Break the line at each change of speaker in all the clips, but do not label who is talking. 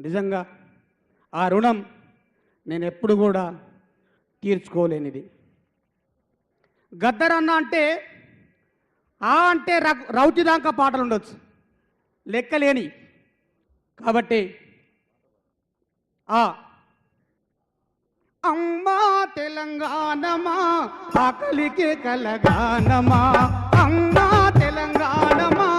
నిజంగా ఆ రుణం నేను ఎప్పుడు కూడా తీర్చుకోలేనిది. గద్దరన్న అంటే ఆ అంటే రౌతిదాంక పాటలు ఉండొచ్చు. లెక్కలేని. కాబట్టి ఆ. అమ్మా తెలంగాణమా ఆకలికి కలగానమా. అమ్మా తెలంగాణమా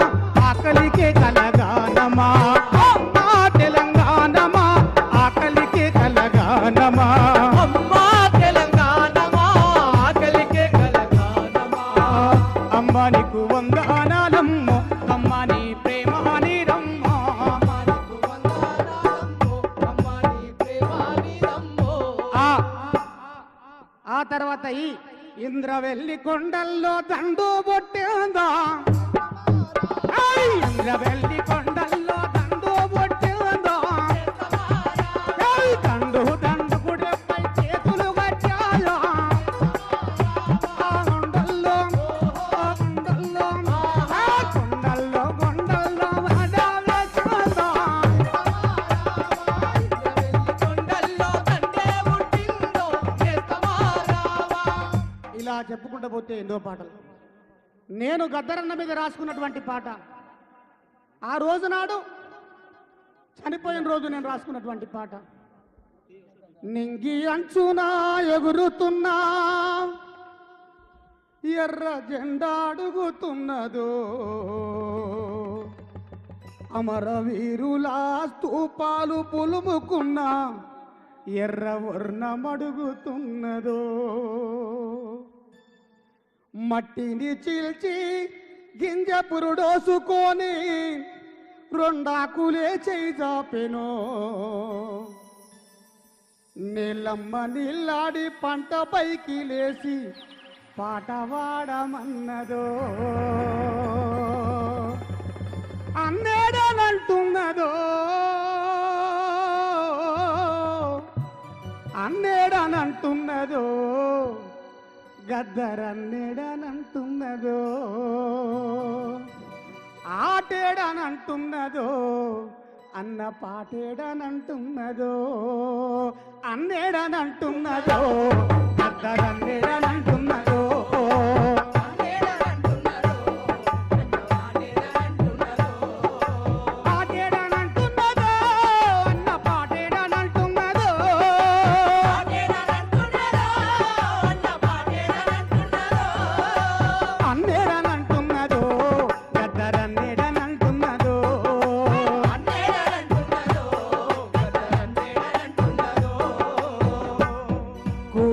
ఆ తర్వాత ఈ ఇంద్రవెల్లి కొండల్లో దండు బొట్టేందా ఏయ్! ఇంద్రవెల్లి చెప్పుకుంటూ పోతే ఎన్నో పాటలు. నేను గద్దరన్న మీద రాసుకున్నటువంటి పాట. ఆ రోజు నాడు చనిపోయిన రోజు నేను రాసుకున్నటువంటి పాట. నింగి అంచునా ఎగురుతున్నా ఎర్ర జెండా అడుగుతున్నదో అమరవీరులా స్తూపాలు పులుముకున్నా ఎర్ర వర్ణం అడుగుతున్నదో. మట్టిని చీల్చి గింజ పురుడోసుకొని రొండాకులే చేయి చాపెను నీళ్ళమ్మ నీళ్ళాడి పంట పైకి లేచి పాట పాడమన్నదో. అన్నేడనంటున్నదో. అన్నేడనంటున్నదో. గద్దరన్నెడనంటున్నదో ఆటేడనంటున్నదో అన్న పాటేడనంటున్నదో అన్నేడనంటున్నదో.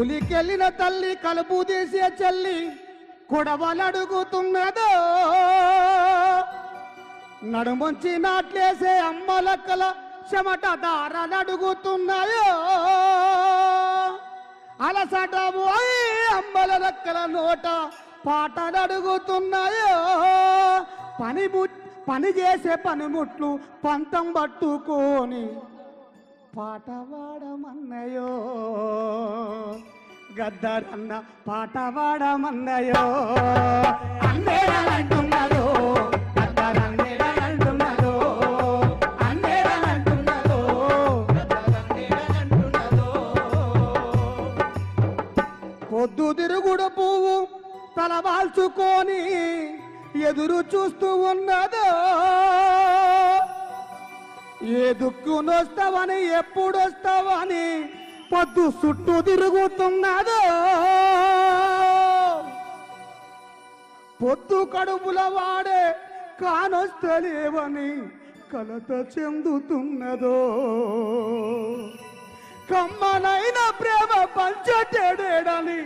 కూలికెళ్ళిన తల్లి కలుపు తీసే చెల్లి కొడవలడుగుతున్నదో. నడుమొంచి నాట్లేసే అమ్మలక్కల చెమట దారలడుగుతున్నాయో. అలసట పోయి అమ్మల లక్కల నోట పాటలు అడుగుతున్నాయో పని పని చేసే పనిముట్లు పంతం పట్టుకొని పాట పాడమన్నయో? గద్దరన్న పాట పాడమన్నయో? అందేరంటున్నదో పొద్దు తిరుగుడు పువ్వు తలవాల్చుకొని ఎదురు చూస్తూ ఉన్నదో? ఏ దుక్కునొస్తావని ఎప్పుడొస్తావని పొద్దు చుట్టూ తిరుగుతున్నదో పొద్దు కడుపుల వాడే కానొస్తలేవని కలత చెందుతున్నదో. కమ్మనైన ప్రేమ పంచటేడేడని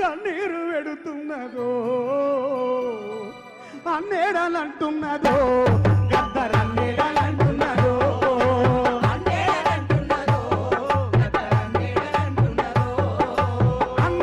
కన్నీరు వెడుతున్నదో. అన్నేడనంటున్నదో.